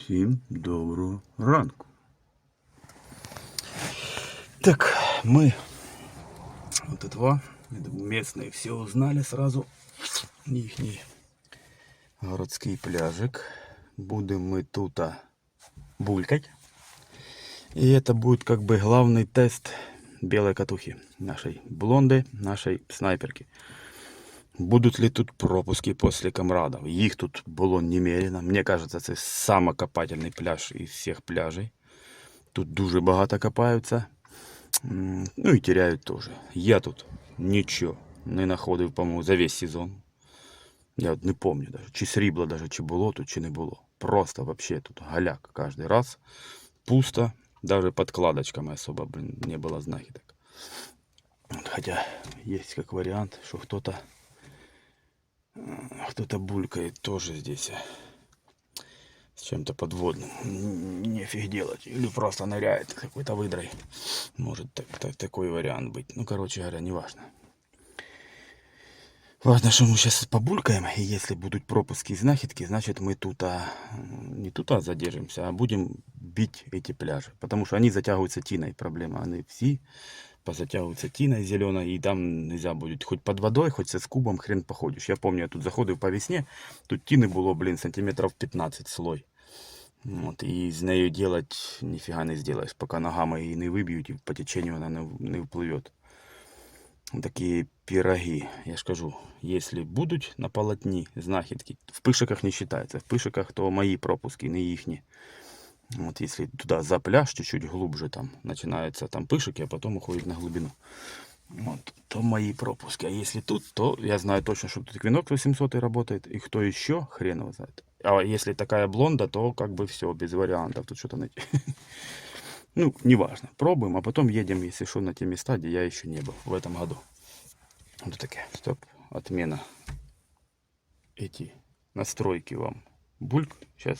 Всім доброго ранку. Так, мы вот этого, я думаю, местные все узнали сразу. Їхній городський пляжик. Будем мы тут а, булькать. И это будет как бы главный тест белой катухи. Нашей блонды, нашей снайперки. Будуть ли тут пропуски після камрадів? Їх тут було немерено. Мені кажеться, це самий копательний пляж із всіх пляжей. Тут дуже багато копаються. М, Ну і теряють теж. Я тут нічого не знаходив, по-моєму, за весь сезон. Я от не пам'ятаю, даже, чи срібло даже, чи було тут, чи не було. Просто вообще тут галяк кожен раз. Пусто. Даже подкладочками особо, блин, не было знахідок. Вот, Хотя есть как вариант, что кто-то кто-то булькает тоже здесь а, с чем-то подводным. Нефиг делать. Или просто ныряет какой-то выдрой. Может так- так- такой вариант быть. Ну, короче говоря, неважно. Важно, что мы сейчас побулькаем, и если будут пропуски и знахидки, значит мы тут а, не тут а задержимся, а будем бить эти пляжи. Потому что они затягиваются тиной, проблема. Они все позатягиваются тиной зеленой, и там нельзя будет хоть под водой, хоть со скубом хрен походишь. Я помню, я тут заходив по весне, тут тины было, блин, сантиметров 15 слой. Вот, и з нею делать нифига не сделаешь, пока ногами її не виб'ють і по течению вона не, не впливет. Такі пироги, я ж кажу, если будуть на полотні знахідки, в пишиках не считается. В пишиках то мої пропуски, не їхні. Вот если туда за пляж чуть-чуть глубже там начинаются там пышики, а потом уходит на глубину. Вот, то мои пропуски. А если тут, то я знаю точно, что тут Equinox 800 работает. И кто еще, хрен его знает. А если такая блонда, то как бы все, без вариантов. Тут что-то найти. Ну, неважно. Пробуем, а потом едем, если что, на те места, где я еще не был в этом году. Вот такая. Стоп. Отмена. Эти настройки вам. Бульк. Сейчас.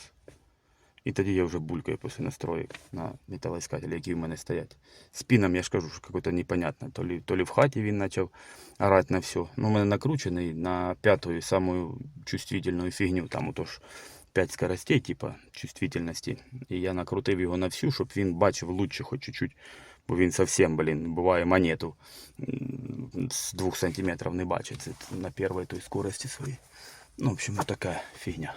І тоді я вже булькаю після настроїк на металоіскателі, які в мене стоять. Спином я ж кажу, що какой-то непонятно. То ли, то ли в хаті він почав орати на все. Ну, у мене накручений на п'яту самую чувствительную фігню. Там отож 5 скоростей, типа чувствительності. І я накрутив його на всю, щоб він бачив лучше хоч чуть-чуть. Бо він совсем, блін, буває монету м, з 2 сантиметрів не бачить. Це на першій той скорості своїй. Ну, в общем, вот така фігня.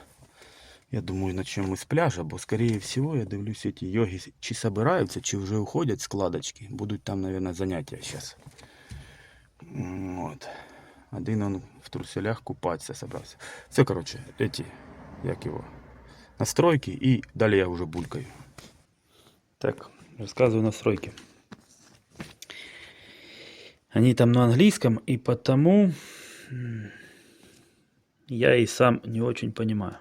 Я думаю, начнем мы с пляжа, бо скорее всего, я дивлюсь, эти йоги чи собираются, чи уже уходят с кладочки. Будут там, наверное, занятия сейчас. Вот. Один он в труселях купаться собрался. Все, короче, эти, як его, настройки, и далее я уже булькаю. Так, рассказываю настройки. Они там на английском, и потому я и сам не очень понимаю.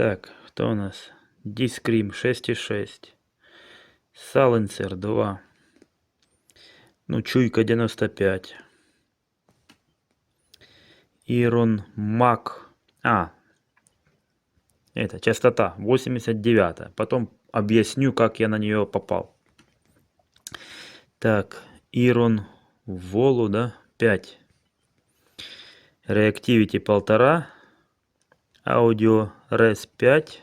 Так, кто у нас? Дискрим 6,6. Саленсер 2. Ну, чуйка 95. Ирон Мак. А, это частота 89. Потом объясню, как я на нее попал. Так, Ирон Волу, да? 5. Реактивити 1,5. Аудио RES 5.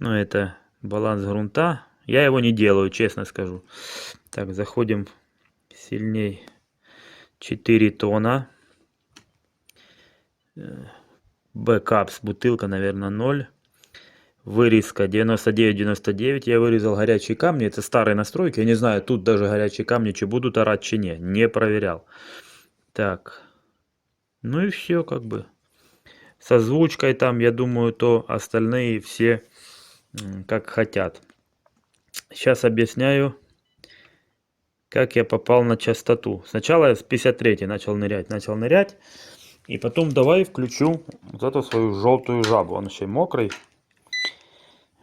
Ну, это баланс грунта. Я его не делаю, честно скажу. Так, заходим сильней. 4 тона. Э, Бэкапс, бутылка, наверное, 0. Вырезка 99-99. Я вырезал горячие камни. Это старые настройки. Я не знаю, тут даже горячие камни, чи будут орать, чи не. Не проверял. Так. Ну и все, как бы с озвучкой там, я думаю, то остальные все как хотят. Сейчас объясняю, как я попал на частоту. Сначала я с 53 начал нырять, начал нырять. И потом давай включу вот эту свою желтую жабу. Он еще мокрый.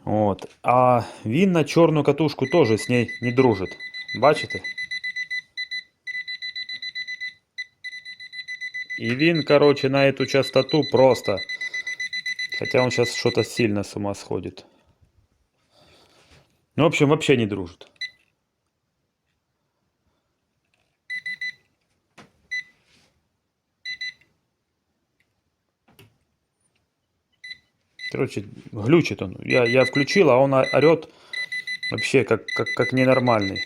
Вот. А він на черную катушку тоже с ней не дружит. Бачите? И він, короче, на эту частоту просто. Хотя он сейчас что-то сильно с ума сходит. Ну, в общем, вообще не дружит. Короче, глючит он. Я, я включил, а он орет вообще как, как, как ненормальный.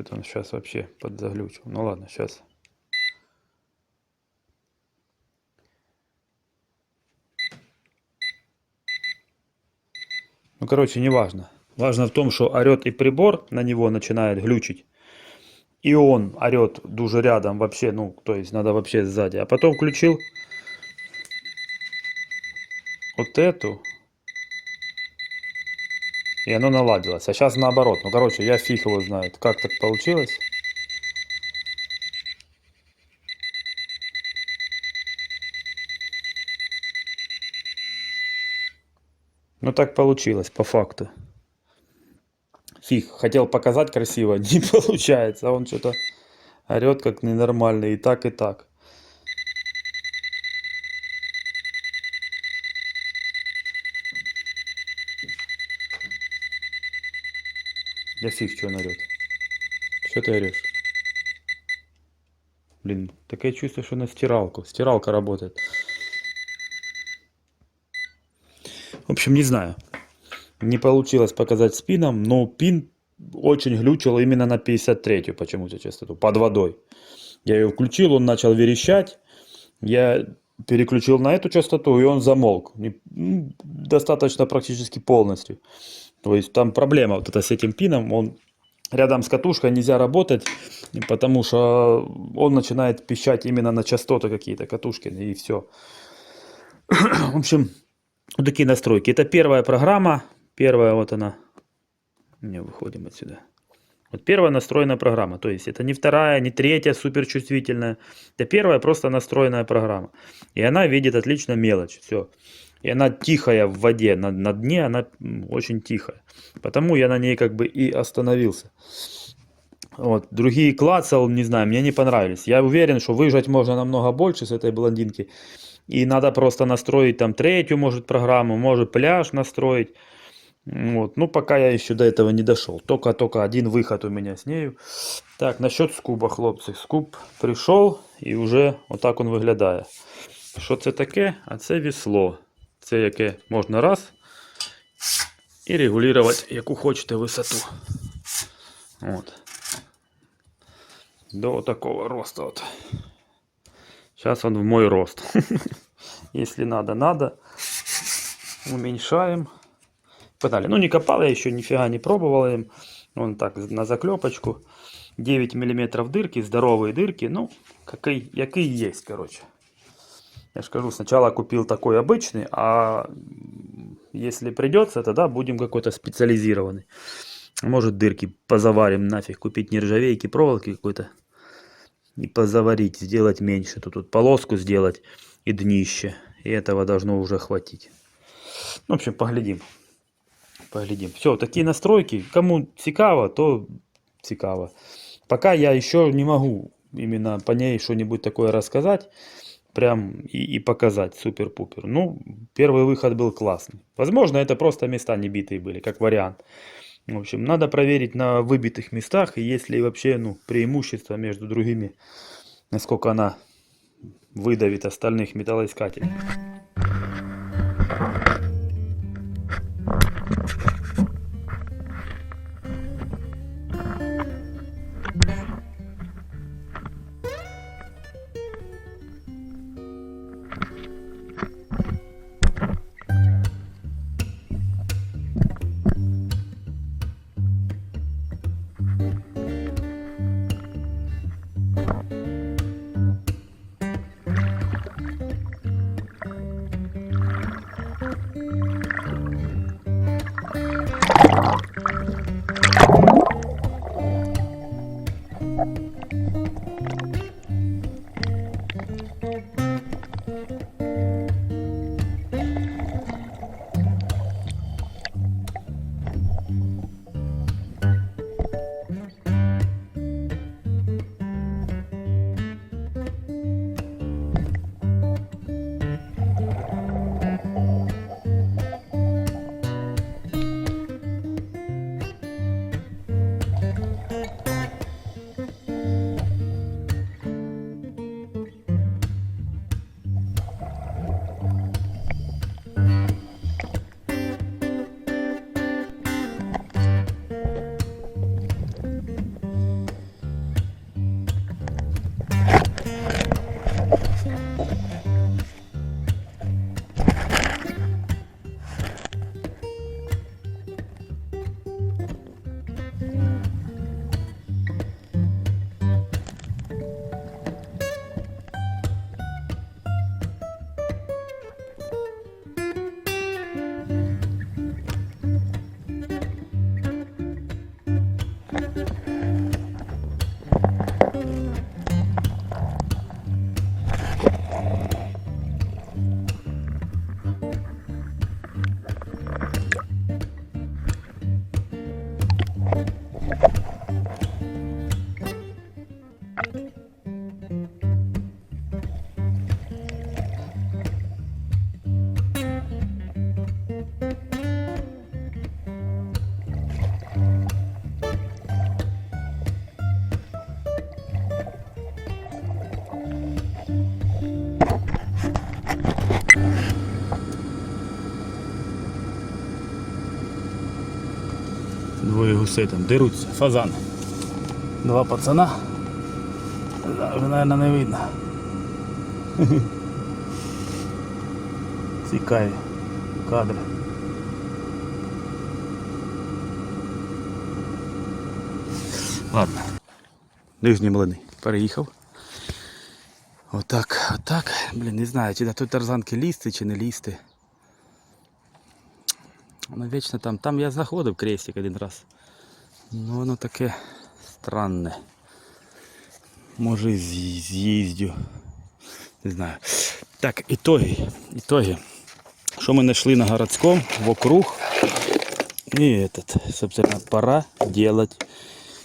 Что-то он сейчас вообще подзаглючил. Ну ладно, сейчас. Ну, короче, не важно. Важно в том, что орет и прибор на него начинает глючить. И он орет дуже рядом вообще, ну, то есть надо вообще сзади. А потом включил вот эту. И оно наладилось. А сейчас наоборот. Ну, короче, я фиг его знает, как так получилось. Ну, так получилось, по факту. Фиг, хотел показать красиво, не получается. А Он что-то орет как ненормальный. И так, и так. Я фиг, что он орет. Что ты орешь? Блин, такое чувство, что на стиралку. Стиралка работает. В общем, не знаю. Не получилось показать спином, но пин очень глючил именно на 53-ю почему-то частоту, под водой. Я ее включил, он начал верещать. Я переключил на эту частоту, и он замолк. Достаточно практически полностью. То есть там проблема вот это с этим пином. Он рядом с катушкой нельзя работать, потому что он начинает пищать именно на частоты какие-то катушки, и все. В общем, вот такие настройки. Это первая программа. Первая вот она. Не выходим отсюда. Вот первая настроенная программа. То есть это не вторая, не третья суперчувствительная. Это первая просто настроенная программа. И она видит отлично мелочь. Все. И она тихая в воде. На, на дне она м, очень тихая. Потому я на ней как бы и остановился. Вот. Другие клацал, не знаю, мне не понравились. Я уверен, что выжать можно намного больше с этой блондинки. И надо просто настроить там третью, может, программу, может, пляж настроить. Вот. Ну, пока я еще до этого не дошел. Только-только один выход у меня с нею. Так, насчет скуба, хлопці. Скуб прийшов і вже отак він виглядає. Що це таке? А це весло. Це яке можна раз і регулювати, яку хочете висоту. От. До такого роста. От. Сейчас он в мой рост. Если надо, надо. Уменьшаем. Погнали. Ну, не копал я еще, нифига не пробовал им. Вон так, на заклепочку. 9 миллиметров дырки, здоровые дырки. Ну, какой, який есть, короче. Я скажу, сначала купил такой обычный, а если придется, тогда будем какой-то специализированный. Может, дырки позаварим нафиг, купить нержавейки, проволоки какой-то. И позаварить, сделать меньше. Тут, тут полоску сделать и днище. И этого должно уже хватить. Ну, в общем, поглядим. Поглядим. Все, такие настройки. Кому цікаво, то цікаво. Пока я еще не могу именно по ней что-нибудь такое рассказать. Прям и, и показать супер-пупер. Ну, первый выход был классный. Возможно, это просто места не битые были, как вариант. В общем, надо проверить на выбитых местах, и есть ли вообще ну, преимущество между другими, насколько она выдавит остальных металлоискателей. Двоє гусей там деруться. Фазан. Два пацана. Да, Вже, наверное, не видно. Цікаві кадри. Ладно. Нижні млини. Переїхав. Отак, отак. Блін, не знаю, чи до той тарзанки лізти, чи не лізти. Воно вічно там. Там я знаходив крестик один раз. Ну воно таке странне. Може з'ї- з'їздю. Не знаю. Так, ітоги. Ітоги. Що ми знайшли на городському, вокруг. І этот, собственно, пора делать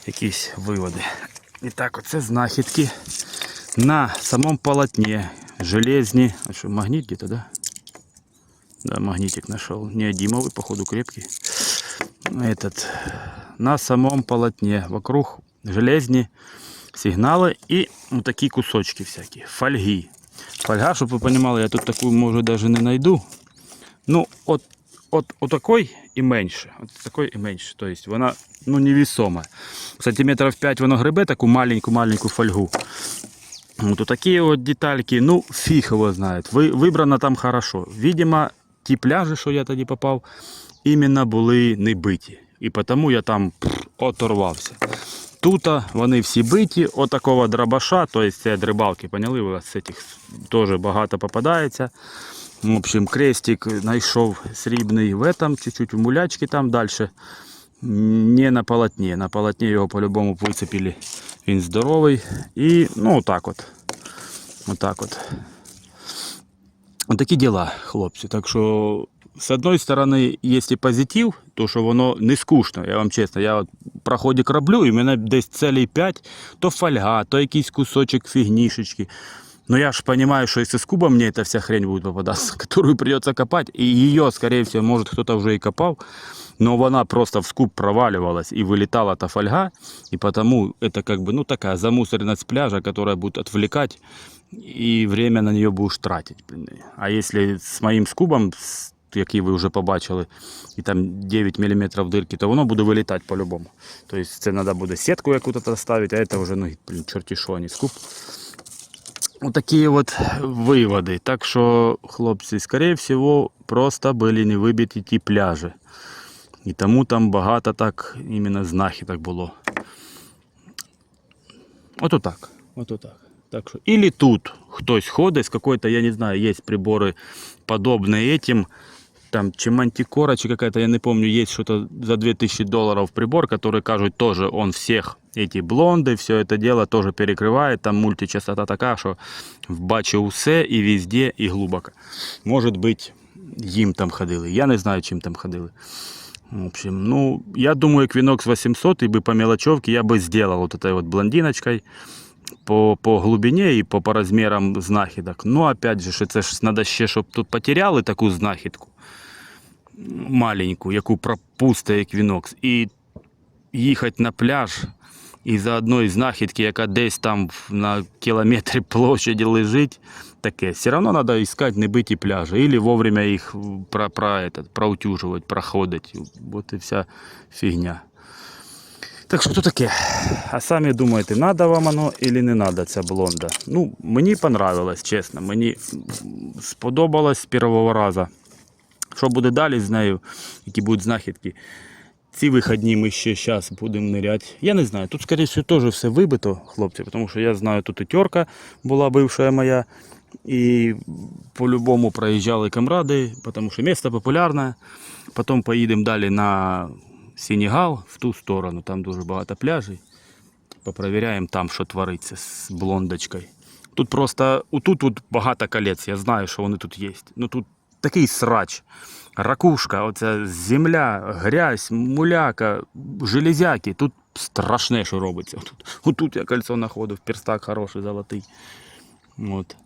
якісь виводи. І так, оце знахідки на самому полотні. Железні. А що, магніт где-то, да? Да, магнитик нашел. Неодимовый, походу, крепкий. Этот. На самом полотне. Вокруг железні сигнали і вот такі кусочки всякі. Фольги. Фольга, щоб ви розуміли, я тут таку, може, даже не знайду. Ну, от, от, от такой і менше. От такой і менше. Тобто вона ну, невесома. Сантиметрів 5 воно гребе таку маленьку-маленьку фольгу. Вот вот такие вот детальки, ну, фиг его знает. Ви, вибрано там хорошо. Видимо, ті пляжі, що я тоді попав, Іменно були не биті. І тому я там оторвався. Тут вони всі биті, отакого дробаша, тобто це від рибалки, поняли? У вас цих теж багато попадається. В общем, крестик знайшов срібний в этом, чуть-чуть в мулячки там далі. Не на полотні. На полотні його по-любому вицепили. Він здоровий. І ну отак от. Отак от. От такі діла, хлопці. Так що, з одної сторони, є і позитив, то що воно не скучно, я вам чесно. Я от проходик роблю, і в мене десь целей 5, то фольга, то якийсь кусочок фігнішечки. Но я ж понимаю, что если с куба мне эта вся хрень будет попадаться, которую придется копать, и ее, скорее всего, может кто-то уже и копал, но она просто в скуб проваливалась и вылетала та фольга, и потому это как бы, ну, такая замусоренность пляжа, которая будет отвлекать, и время на нее будешь тратить. блін. А если з моїм скубом, з- який ви вже побачили, і там 9 мм дирки, то воно буде вилітати по-любому. Тобто це треба буде сітку яку-то ставити, а це вже, ну, блін, чорті що, а не скуб. Вот такие вот выводы. Так что, хлопцы, скорее всего, просто были не вибиті ті пляжі. І тому там багато так іменно знахідок було. Ото так. Ото так. Так що, или тут хтось ходить з какой-то, я не знаю, є прибори подобные этим. Там чи мантикора, чи какая-то, я не помню, есть что-то за 2000 долларов прибор, который, кажут, тоже он всех эти блонды, все это дело тоже перекрывает. Там мультичастота така, що бачу усе і везде, і глибоко. Може бути, їм там ходили. Я не знаю, чим там ходили. В общем, ну, я думаю, Equinox 800 и бы по мелочевке я бы сделал вот этой вот блондиночкой по, по глубине і по, по размерам знахідок. Ну, опять же, що це ж треба ще, щоб тут потеряли таку знахідку Маленьку, яку пропустить Equinox, і їхати на пляж і за одної знахідки, яка десь там на кілометрі площаді лежить, таке. Все одно треба іскати небиті пляжі, або вовремя їх про, про, этот, проутюжувати, проходити. От і вся фігня. Так що таке. А самі думаєте, надо вам оно или не надо ця блонда? Ну, мені понравилось, чесно. Мені сподобалось з першого разу. Що буде далі з нею, які будуть знахідки. Ці вихідні ми ще зараз будемо ниряти. Я не знаю, тут, скоріше теж все вибито, хлопці, тому що я знаю, тут і терка була бивша моя. І по-любому проїжджали камради, тому що місто популярне. Потім поїдемо далі на Сенегал в ту сторону, там дуже багато пляжей. Попровіряємо там, що твориться з блондочкою. Тут просто отут тут багато колець, я знаю, що вони тут є. Ну тут такий срач. Ракушка, оця земля, грязь, муляка, железяки. Тут страшне, що робиться. Тут, отут я кольцо знаходив, перстак хороший, золотий. От.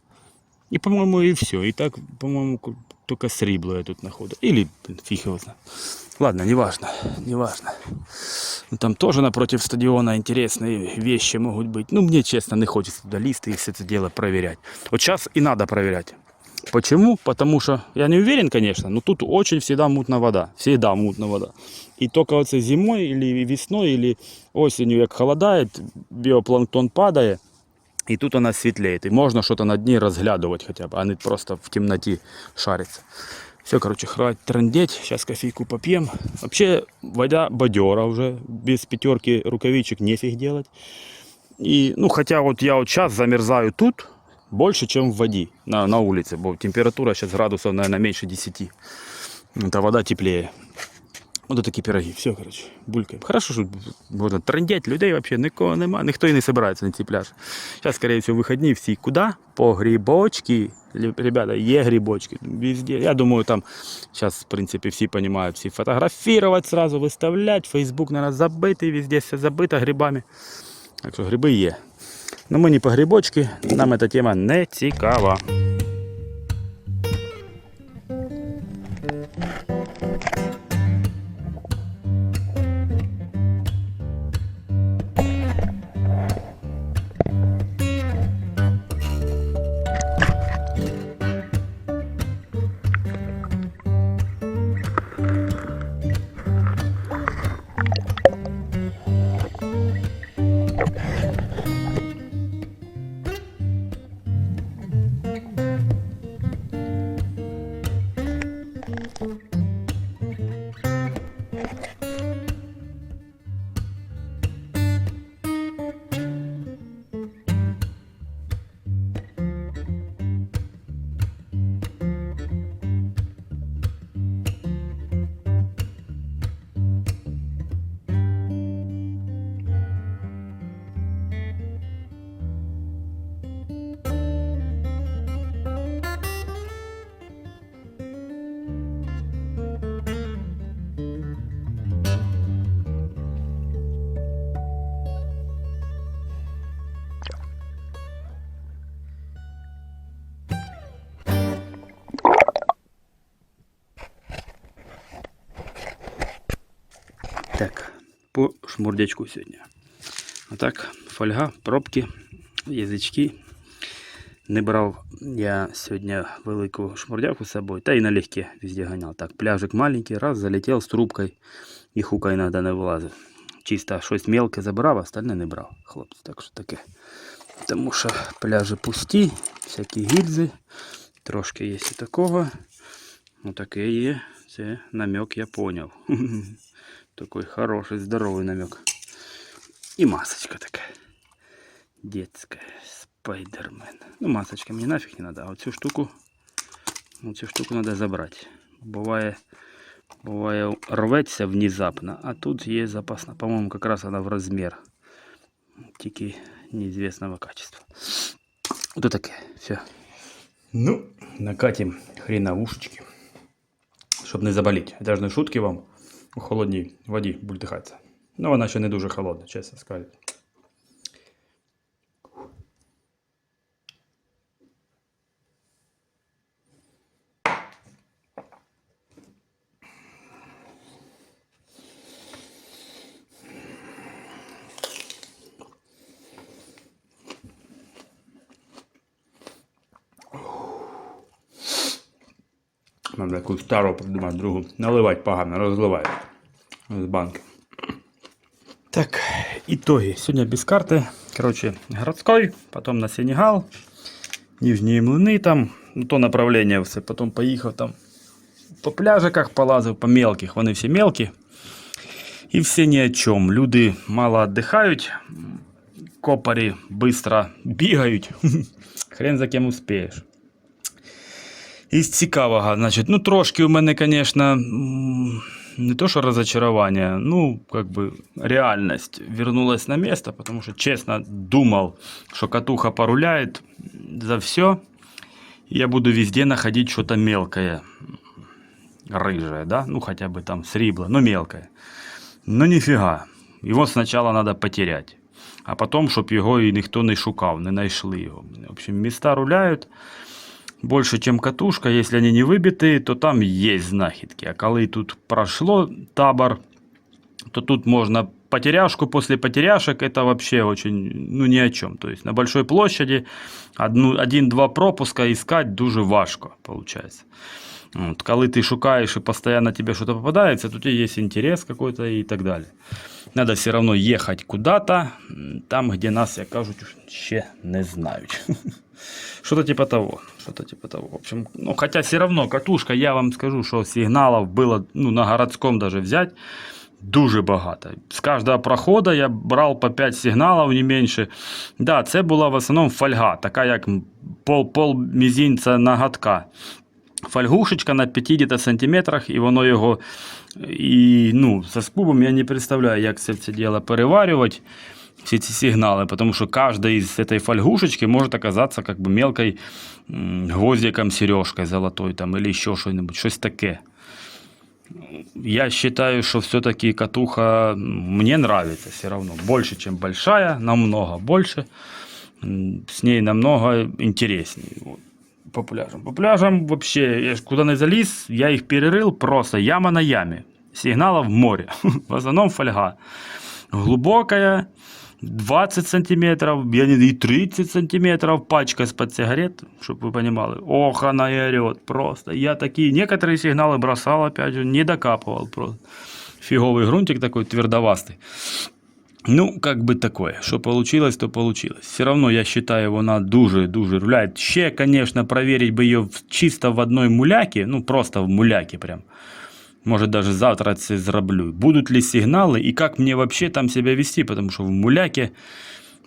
І, по-моєму, і все. І так, по-моєму, ку- тільки срібло я тут знаходив. Или блін, фіг його знає. Ладно, неважно, неважно. Ну, там тоже напротив стадиона интересные вещи могут быть. Ну, мне, честно, не хочется туда листы и все это дело проверять. Вот сейчас и надо проверять. Почему? Потому что, я не уверен, конечно, но тут очень всегда мутная вода. Всегда мутная вода. И только вот зимой или весной, или осенью, как холодает, биопланктон падает, и тут она светлеет. И можно что-то на дне разглядывать хотя бы, а не просто в темноте шариться. Все, короче, хватит трындеть. Сейчас кофейку попьем. Вообще, вода бодера уже. Без пятерки рукавичек нефиг делать. И, ну, хотя вот я вот сейчас замерзаю тут больше, чем в воде на, на улице. Бо температура сейчас градусов, наверное, меньше 10. Это вода теплее. Вот такі пироги. Все, короче, булькаємо. Хорошо, що можна трендять людей вообще нікого нема, ніхто і не збирається на ці пляжі. Зараз, скорее всего, вихідні всі куди? По грибочки. Лю- Ребята, є грибочки. Везде. Я думаю, там зараз, в принципі, всі розуміють, всі фотографувати сразу, виставляти. Фейсбук, наверное, забитий, везде все забито грибами. Так що гриби є. Ну ми не по грибочки, нам ця тема не цікава. По шмурдячку сьогодні. Отак, фольга, пробки, язички. Не брав я сьогодні велику шмурдяку з собою, та й налегке везде ганяв. Так, пляжик маленький, раз залетів з трубкою і хука іноді не вилазив. Чисто щось мелке забрав, остальне не брав, хлопці. Так що таке. Тому що пляжі пусті, всякі гільзи, трошки є і такого. Ну таке є. Це намек я поняв. Такой хороший, здоровый намек. И масочка такая. Детская. Спайдермен. Ну, масочка мне нафиг не надо. А вот всю штуку, вот всю штуку надо забрать. Бывает, бывает рветься внезапно, а тут есть запасна. По-моему, как раз она в размер. Тики неизвестного качества. Вот таке. Все. Ну, накатим хреновушечки. Щоб не заболіти. Я ж не шутки вам у холодній воді бультихатися. Ну, вона ще не дуже холодна, чесно сказати. Надо якусь стару придумати, другу. Наливати погано, розливають з банки. Так, итоги. Сегодня без карты. Короче, городской, потом на Сенегал, Нижние Млыны там, ну, то направление все. Потом поїхав там по пляжиках полазив, по мелких. Вони всі мелкі. І всі ні о чому. Люди мало віддихають, копарі быстро бігають. Хрен за ким успієш. Із цікавого, значить, ну трошки у мене, звісно, м, не то що розочарування, ну, как бы реальность вернулась на место, потому что, честно, думал, что катуха поруляет за все, я буду везде находить что-то мелкое, рыжее, да, ну, хотя бы там срибло, но мелкое. Но нифига, его сначала надо потерять, а потом, щоб його і ніхто не шукав, не знайшли його. В общем, места руляют, больше, чем катушка. Если они не выбиты, то там есть знахідки. А коли тут прошло табор, то тут можно потеряшку после потеряшек. Это вообще очень, ну, ни о чем. То есть на большой площади один-два пропуска искать дуже важко, получается. Вот, коли ты шукаешь и постоянно тебе что-то попадается, то у есть интерес какой-то и так далее. Надо все равно ехать куда-то, там, где нас, як кажуть, ще не знають. Что-то типа того. Что-то типа того. В общем, ну, хотя все равно катушка, я вам скажу, что сигналов было, ну, на городском даже взять, дуже багато. З кожного проходу я брав по 5 сигналів, не менше. Да, це була в основному фольга, така як пол, пол мізінця ноготка. Фольгушечка на 50 сантиметрах, і воно його. І ну, за спубом я не представляю, як це, це діло переварювати. Всі ці сигнали, потому что каждая из этой фольгушечки может оказаться как бы мелкой гвоздиком, сережкой золотой там или еще что-нибудь, что-то такое. Я считаю, что все-таки катуха мне нравится все равно. Больше, чем большая, намного больше. С ней намного интереснее. Вот. По пляжам. По пляжам вообще, я куда не залез, я их перерыл просто яма на яме. Сигналов море. В основном фольга. Глубокая, 20 сантиметров, я не и 30 сантиметров пачка из-под сигарет, чтобы вы понимали. Ох, она и орет просто. Я такие, некоторые сигналы бросал, опять же, не докапывал просто. Фиговый грунтик такой твердовастый. Ну, как бы такое. Что получилось, то получилось. Все равно, я считаю, вона дуже-дуже руляет. Ще, конечно, проверить бы ее чисто в одной муляке, ну, просто в муляке прям. Может, даже завтра це зроблю. Будут ли сигналы и как мне вообще там себя вести, потому что в муляке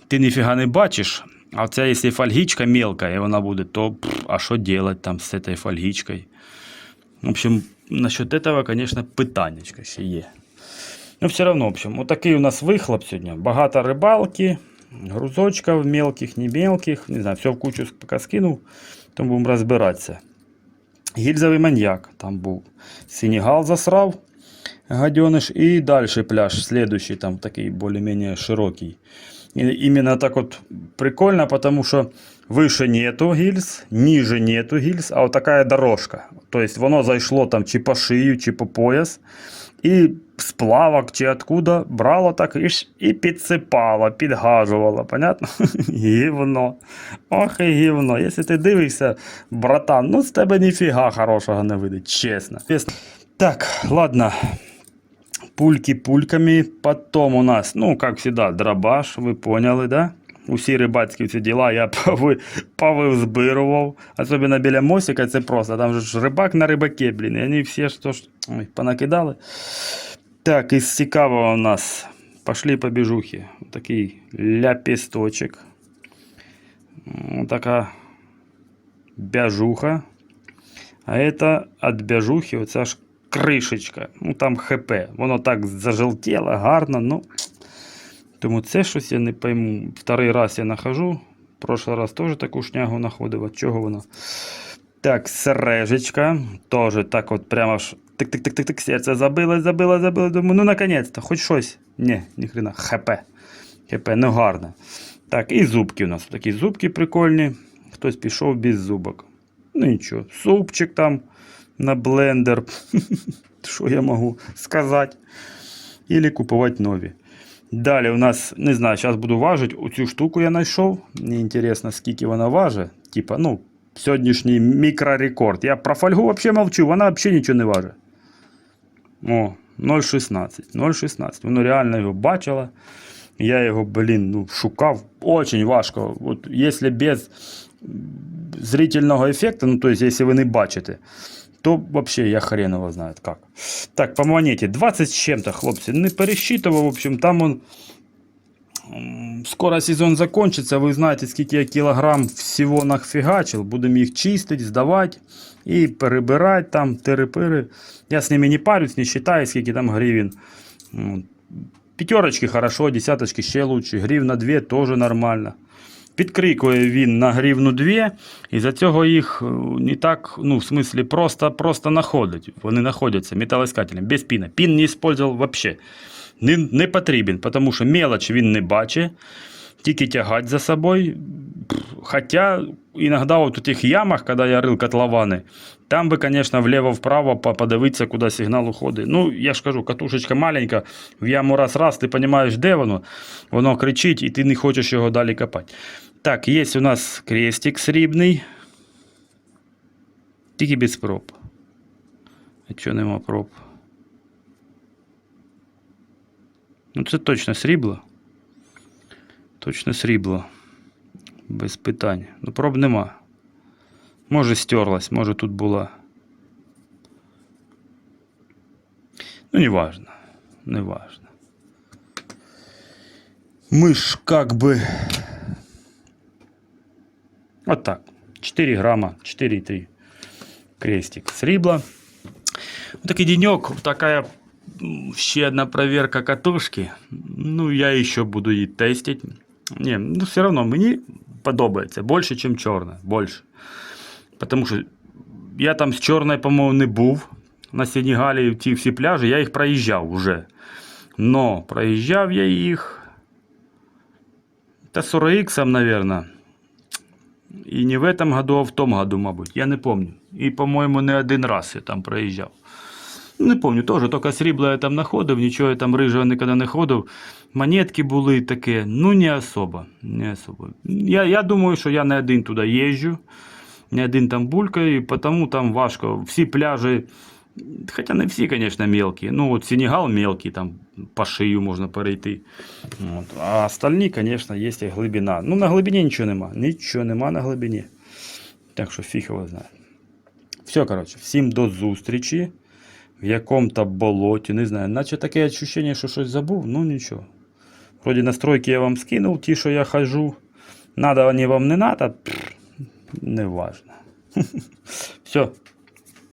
ты нифига не бачишь. А це, если фольгичка мелкая, и вона будет, то пф, а что делать там с этой фольгичкой? В общем, насчет этого, конечно, питаннячка ще є. Ну, все равно, в общем, вот такий у нас вихлоп сьогодні. Багато рибалки, грузочків мелких, не мелких. Не знаю, все в кучу поки скинув, тому будемо розбиратися. Гільзовий маньяк там був. Сенегал засрав, гаденыш. І далі пляж, следующий, там такий більш-менш широкий. І іменно так от прикольно, потому що вище нету гільз, ниже нету гільз, а вот такая дорожка. То есть воно зайшло там чи по шию, чи по пояс. І з плавок чи откуда брало так і, і підсипало, підгажувало, понятно? Гівно. Ох і гівно. Якщо ти дивишся, братан, ну з тебе ніфіга хорошого не вийде. Чесно. Так, ладно. Пульки пульками. Потом у нас, ну, как всегда, дробаш, ви поняли, да? Усі рибацькі ці діла я пови, повизбирував. Особливо біля мостика це просто. Там же ж рибак на рибаке, блін. І вони всі ж то ж ой, понакидали. Так, із цікавого у нас пошли побіжухи. Такий ляпісточок. М, Така бяжуха. А это от бяжухи оця ж кришечка. Ну там ХП. Воно так зажелтіло, гарно, ну. Тому це щось я не пойму. Второй раз я нахожу. Прошлый раз теж таку шнягу знаходив. От чого? Так, сережечка. Теж так от прямо ж тик-тик-тик-тик-тик, серце забило, забило, забило. Думаю, ну наконець-то, хоч щось. Ні, ніхрена, ХП. ХП, ну гарно. Так, і зубки у нас. Такі зубки прикольні. Хтось пішов без зубок. Ну нічого, супчик там на блендер. Що я можу сказати? Ілі купувати нові. Далі у нас, не знаю, зараз буду важити. Оцю штуку я знайшов. Мені інтересно, скільки вона важить. Типа, ну, сьогоднішній мікрорекорд. Я про фольгу взагалі мовчу, вона взагалі нічого не важить. О, 0,16. 0,16. Воно реально його бачило. Я його, блін, ну, шукав очень важко. От, якщо без зрительного ефекту, ну, то есть, якщо ви не бачите, то вообще я хрен его знает как. Так, по монете 20 с чем-то, хлопці. Не пересчитывал, в общем, там он м, Скоро сезон закончится, вы знаете, скільки я кілограм всього нафігачив. Будемо їх чистити, здавати і перебирати там, тири-пири. Я з ними не парюсь, не считаю, скільки там гривень. М, Пятерочки хорошо, десяточки ще лучше. Гривна 2 теж нормально. Підкрикує він на гривну 2, і за цього їх е, не так, ну, в смислі, просто, просто находить. Вони знаходяться металоискателем, без піна. Пін не використовував взагалі. Не, не потрібен, тому що мелоч він не бачить, тільки тягать за собою. Хоча іноді у тих ямах, коли я рив котловани, там би, звісно, вліво-вправо по- подивитися, куди сигнал уходить. Ну, я ж кажу, катушечка маленька, в яму раз-раз, ти розумієш, де воно, воно кричить, і ти не хочеш його далі копати. Так, є у нас крестик срібний. Тільки без проб. А чого нема проб? Ну, це точно срібло. Точно срібло. Без питань. Ну, проб нема. Може стерлась, може тут була. Ну, не важно. Не важно. Мы ж как бы... Вот так. 4 грамма, 4,3 крестик срібла. Такий денек, такая м, ще одна проверка катушки. Ну, я ще буду її тестити. Ні, ну все одно мені подобається більше, ніж чорна. Більше. Тому що я там з чорною, по-моєму, не був. На Сенегалі ті всі пляжі, я їх проїжджав вже. Но проїжджав я їх. Та 40X, наверное. І не в этом году, а в том году, мабуть. Я не помню. І, по-моєму, не один раз я там проїжджав. Не помню, теж, тільки срібло я там знаходив, нічого я там рижого ніколи не ходив. Монетки були таке, ну не особо. Не особо. Я, я думаю, що я не один туди їжджу, не один там булькаю, і тому там важко. Всі пляжі, хоча не всі, звісно, мелкі. Ну, от Сенегал мелкий, там по шию можна перейти. От. А остальні, звісно, є і глибина. Ну, на глибині нічого нема. Нічого нема на глибині. Так що фіг його знає. Все, коротше, всім до зустрічі. В якому-то болоті, не знаю. Наче таке відчуття, що щось забув, ну нічого. Вроді настройки я вам скинув, ті, що я хожу. Надо вони вам не надо, пф, не важно. Все,